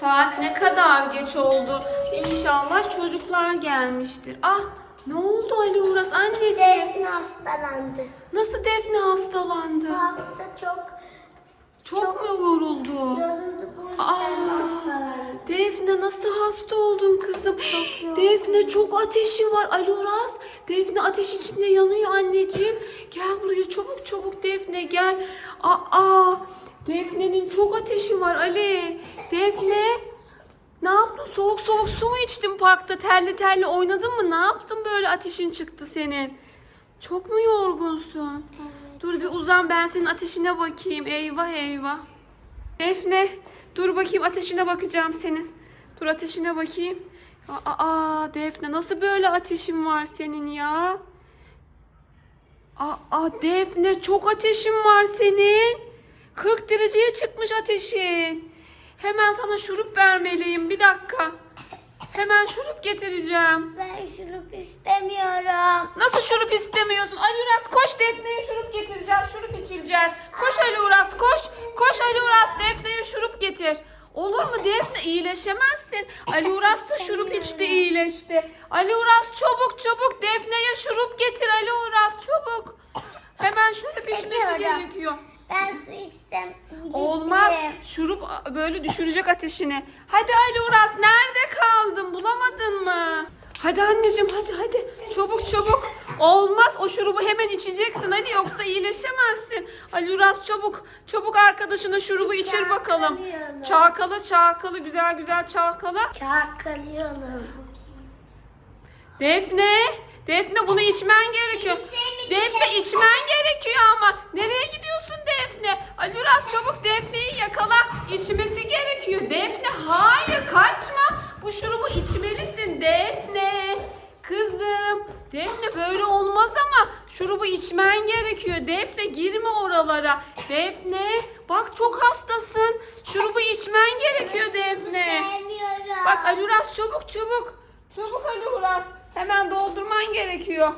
Saat ne kadar geç oldu. İnşallah çocuklar gelmiştir. Ah ne oldu Ali Uras anneciğim? Defne hastalandı. Nasıl Defne hastalandı? Bu hafta çok Çok mu yoruldu? yoruldu bu yüzden Aa. hastalandı. Defne nasıl hasta oldun kızım? Defne çok ateşi var Ali Uras. Defne ateş içinde yanıyor anneciğim. Gel buraya çabuk çabuk Defne gel. Aa Defne'nin çok ateşi var Ali. Defne ne yaptın? Soğuk soğuk su mu içtin parkta? Terli terli oynadın mı? Ne yaptın böyle ateşin çıktı senin? Çok mu yorgunsun? Dur bir uzan ben senin ateşine bakayım. Eyvah eyvah. Defne dur bakayım ateşine bakacağım senin. Dur ateşine bakayım. Aa, Defne nasıl böyle ateşin var senin ya? Aa Defne çok ateşin var senin. 40 dereceye çıkmış ateşin. Hemen sana şurup vermeliyim. Bir dakika. Hemen şurup getireceğim. Ben şurup istemiyorum. Nasıl şurup istemiyorsun? Ali Uras koş Defne'ye şurup getireceğiz. Şurup içireceğiz. Koş Ali Uras koş. Koş Ali Uras Defne'ye şurup getir. Olur mu Defne iyileşemezsin. Ali Uras da şurup içti iyileşti. Ali Uras çabuk çabuk Defne'ye şurup getir Ali Uras çabuk. Hemen şurup içmesi gerekiyor. Ben su içsem. Olmaz. Şurup böyle düşürecek ateşini. Hadi Ali Uras nerede kaldın? Bulamadın mı? Hadi anneciğim hadi hadi. Çabuk çabuk. Olmaz o şurubu hemen içeceksin hadi yoksa iyileşemezsin. Ali Uras çabuk. Çabuk arkadaşına şurubu içir bakalım. Çalkalıyorum. Çalkala çalkala güzel güzel çalkala. Çakalıyorum. Defne. Defne bunu içmen gerekiyor. Defne içmen gerekiyor ama. Nereye gidiyorsun Defne? Ali Uras çabuk Defne'yi yakala. İçmesi gerekiyor. Defne hayır kaçma. Bu şurubu içmelisin Defne. Kızım. Defne böyle olmaz ama şurubu içmen gerekiyor. Defne girme oralara. Defne bak çok hastasın. Şurubu içmen gerekiyor Defne. Sevmiyorum. Bak Ali Uras çabuk çabuk. Çabuk Ali Uras. Hemen doldurman gerekiyor.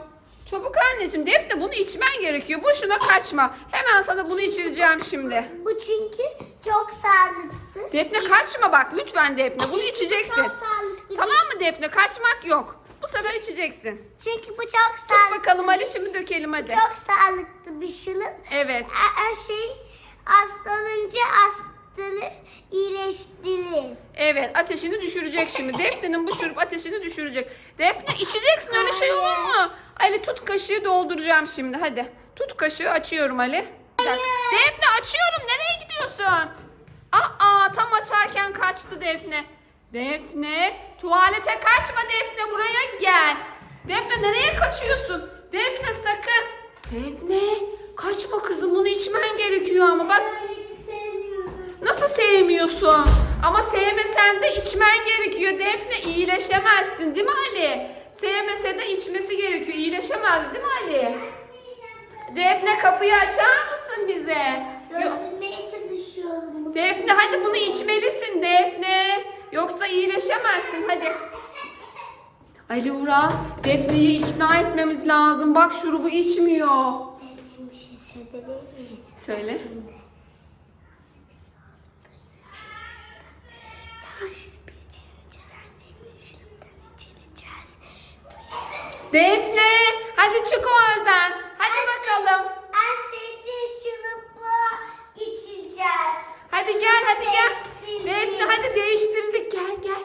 Çabuk anneciğim Defne bunu içmen gerekiyor. Boşuna kaçma. Hemen sana bunu içireceğim şimdi. Bu çünkü çok sağlıklı. Defne kaçma bak lütfen Defne bunu içeceksin. Çok sağlıklı. Tamam mı Defne kaçmak yok. Bu sefer içeceksin. Çünkü bu çok Tut sağlıklı. bakalım Ali şimdi dökelim hadi. Çok sağlıklı bir şılık. Evet. Her her şey hastalanınca hastalığı iyileştirir. Evet ateşini düşürecek şimdi. Defne'nin bu şurup ateşini düşürecek. Defne içeceksin öyle şey olur mu? Ali tut kaşığı dolduracağım şimdi hadi. Tut kaşığı açıyorum Ali. Defne açıyorum nereye gidiyorsun? Defne. Defne tuvalete kaçma Defne buraya gel. Defne nereye kaçıyorsun? Defne sakın. Defne kaçma kızım bunu içmen gerekiyor ama bak Nasıl sevmiyorsun? Ama sevmesen de içmen gerekiyor. Defne iyileşemezsin değil mi Ali? Sevmese de içmesi gerekiyor. İyileşemez değil mi Ali? Defne kapıyı açar mısın bize? Yo- Döndürmeye çalışıyorum. Defne hadi bunu içmelisin Defne. Yoksa iyileşemezsin hadi. Ali Uras, Defne'yi ikna etmemiz lazım. Bak şurubu içmiyor. Ben bir şey söyleyebilir miyim? Söyle. Şimdi. Defne, hadi çık oradan. Hadi bakalım. En sevdiğin şurubu içeceğiz. Hadi gel hadi gel. Değiştirdik. Defne hadi değiştirdik gel gel.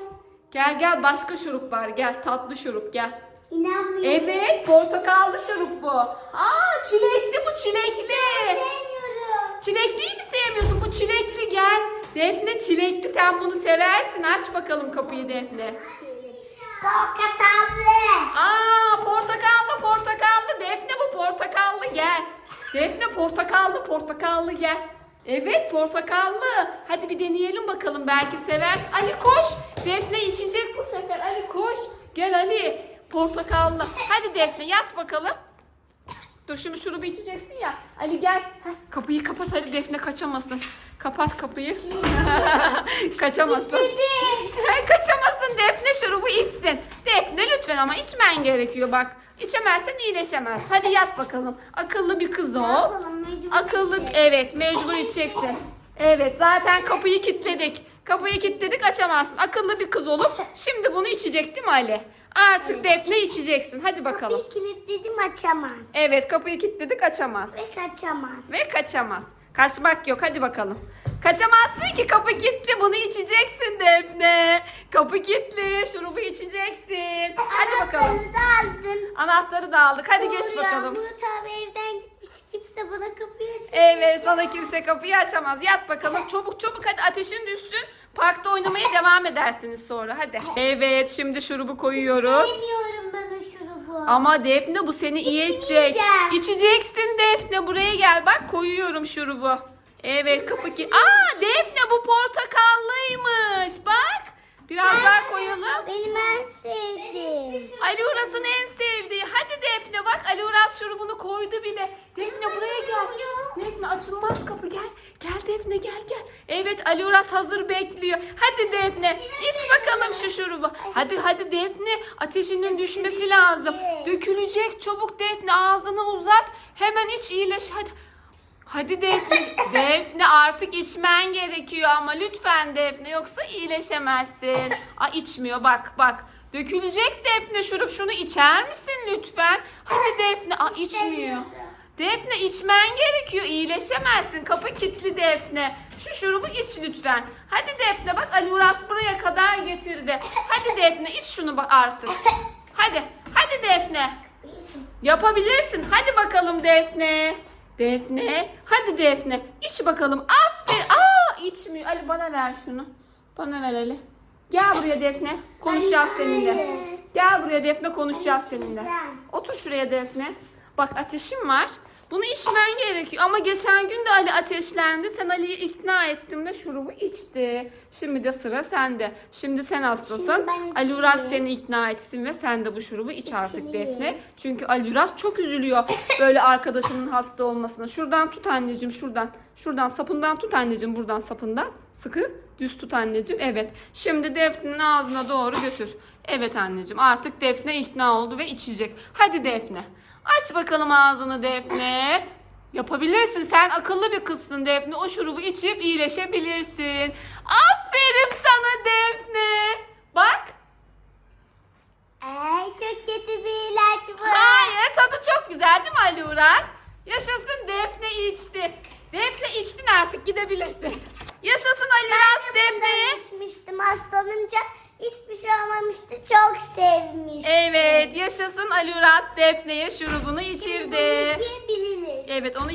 Gel gel başka şurup var gel tatlı şurup gel. İnanmıyorum. Evet portakallı şurup bu. Aa çilekli bu çilekli. Sevmiyorum. Çilekliyi mi sevmiyorsun? Bu çilekli gel. Defne çilekli sen bunu seversin. Aç bakalım kapıyı Defne. Portakallı. Aa portakallı portakallı. Defne bu portakallı gel. Defne portakallı portakallı gel. Evet portakallı. Hadi bir deneyelim bakalım belki seversin. Ali koş. Defne içecek bu sefer. Ali koş. Gel Ali. Portakallı. Hadi Defne yat bakalım. Dur şimdi şurubu içeceksin ya. Ali gel. Heh, kapıyı kapat Ali Defne kaçamasın. Kapat kapıyı. kaçamasın. kaçamasın Defne şurubu içsin. Defne lütfen ama içmen gerekiyor bak. İçemezsen iyileşemez. Hadi yat bakalım. Akıllı bir kız ol. Akıllı evet mecbur içeceksin. Evet zaten kapıyı kilitledik. Kapıyı kilitledik açamazsın. Akıllı bir kız olup şimdi bunu içecek değil mi Ali? Artık Defne içeceksin. Hadi bakalım. Kapıyı kilitledim açamaz. Evet kapıyı kilitledik açamaz. Ve kaçamaz. Ve kaçamaz. Kaçmak yok hadi bakalım. Kaçamazsın ki kapı kilitli bunu içeceksin Defne. Kapı kilitli şurubu içeceksin. Hadi bakalım. Anahtarını da aldım. Anahtarı da aldık hadi geç Doğru ya, bakalım. Murat abi evden gitmiş. Kimse bana kapıyı açamaz. Evet sana kimse kapıyı açamaz. Yat bakalım çabuk çabuk hadi ateşin düşsün. Parkta oynamaya devam edersiniz sonra hadi. Evet şimdi şurubu koyuyoruz. Sevmiyorum ben o şurubu. Ama Defne bu seni iyi edecek. İçeceksin Defne buraya gel bak koyuyorum şurubu. Evet kapı ki. Aa Defne bu portakallıymış bak. Biraz daha koyalım. Benim en sevdiğim. Ali Uras'ın en sevdiği. Hadi Defne bak Ali Uras şurubunu koydu bile. Defne buraya gel. Defne açılmaz kapı gel. Gel Defne gel gel. Evet Ali Uras hazır bekliyor. Hadi Defne iç bakalım şu şurubu. Hadi hadi Defne ateşinin düşmesi lazım. Dökülecek çabuk Defne ağzını uzat. Hemen iç iyileş hadi. Hadi Defne. Defne artık içmen gerekiyor ama lütfen Defne yoksa iyileşemezsin. Aa içmiyor bak bak. Dökülecek Defne şurup şunu içer misin lütfen? Hadi Defne. Aa içmiyor. Defne içmen gerekiyor. İyileşemezsin. Kapı kilitli Defne. Şu şurubu iç lütfen. Hadi Defne bak Ali Uras buraya kadar getirdi. Hadi Defne iç şunu bak artık. Hadi. Hadi Defne. Yapabilirsin. Hadi bakalım Defne. Defne. Hadi Defne. İç bakalım. Aferin. Aa içmiyor. Ali bana ver şunu. Bana ver Ali. Gel buraya Defne. Konuşacağız seninle. Gel buraya Defne konuşacağız seninle. Otur şuraya Defne. Bak ateşim var. Bunu içmen gerekiyor. Ama geçen gün de Ali ateşlendi. Sen Ali'yi ikna ettin ve şurubu içti. Şimdi de sıra sende. Şimdi sen hastasın. Şimdi Ali Uras seni ikna etsin ve sen de bu şurubu iç artık İçeyim. Defne. Çünkü Ali Uras çok üzülüyor böyle arkadaşının hasta olmasına. Şuradan tut anneciğim şuradan. Şuradan sapından tut anneciğim buradan sapından. Sıkı düz tut anneciğim. Evet. Şimdi Defne'nin ağzına doğru götür. Evet anneciğim artık Defne ikna oldu ve içecek. Hadi Defne. Aç bakalım ağzını Defne. Yapabilirsin. Sen akıllı bir kızsın Defne. O şurubu içip iyileşebilirsin. Aferin sana Defne. Bak. Ay çok kötü bir ilaç bu. Hayır tadı çok güzel değil mi Ali Uras? Yaşasın Defne içti. Defne içtin artık gidebilirsin. Yaşasın Ali Uras Ben de bundan içmiştim hastalanınca. Hiçbir şey olmamıştı. Çok sevmiştim. Evet yaşasın Ali Uras Defne'ye şurubunu içirdi. Şimdi bunu yıkayabiliriz. Evet onu